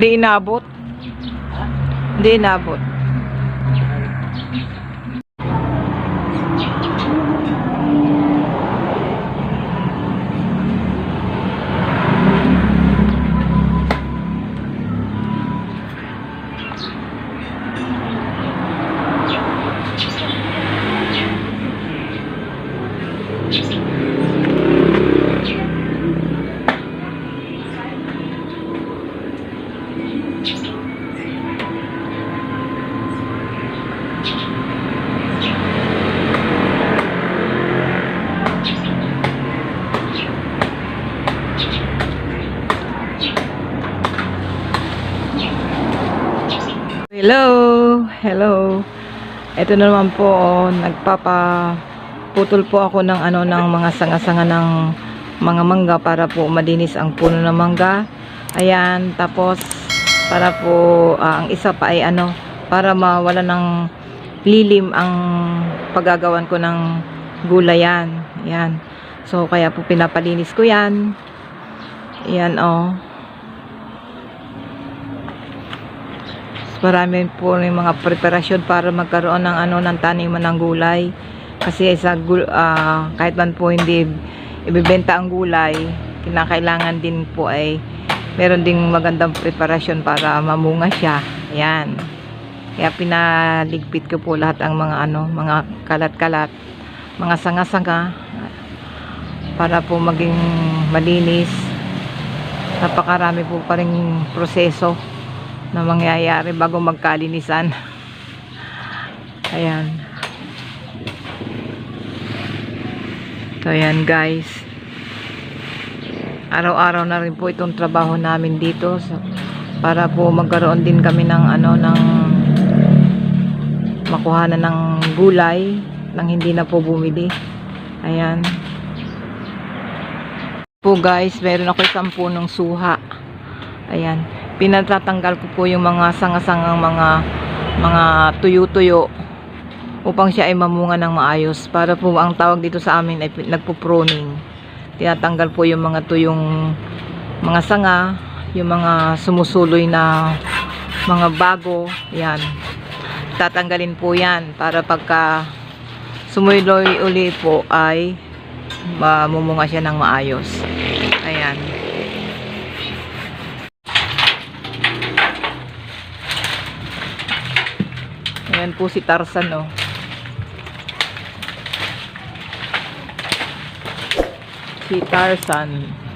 Hindi inabot. Hindi inabot. Hello, hello. Ito na naman po, oh, nagpapa po ako ng ano ng mga sanga-sanga ng mga mangga para po madinis ang puno ng mangga. Ayan, tapos para po ah, ang isa pa ay ano para mawala ng lilim ang paggagawan ko ng gulayan. Ayan. So kaya po pinapalinis ko 'yan. Ayan oh. marami po yung mga preparasyon para magkaroon ng ano ng taniman ng gulay kasi sa ah, kahit man po hindi ibebenta ang gulay kinakailangan din po ay meron ding magandang preparasyon para mamunga siya ayan kaya pinaligpit ko po lahat ang mga ano mga kalat-kalat mga sanga-sanga para po maging malinis napakarami po pa rin proseso na mangyayari bago magkalinisan. Ayan. So, ayan guys. Araw-araw na rin po itong trabaho namin dito. So, para po magkaroon din kami ng ano, ng makuha na ng gulay nang hindi na po bumili. Ayan. Po guys, meron ako isang punong suha. Ayan pinatatanggal ko po yung mga sanga-sangang mga mga tuyo-tuyo upang siya ay mamunga ng maayos para po ang tawag dito sa amin ay nagpo-pruning tinatanggal po yung mga tuyong mga sanga yung mga sumusuloy na mga bago yan. Tatanggalin po yan para pagka sumuloy uli po ay mamumunga siya ng maayos. Ayan. Ayan po si Tarzan, oh. Si Tarzan.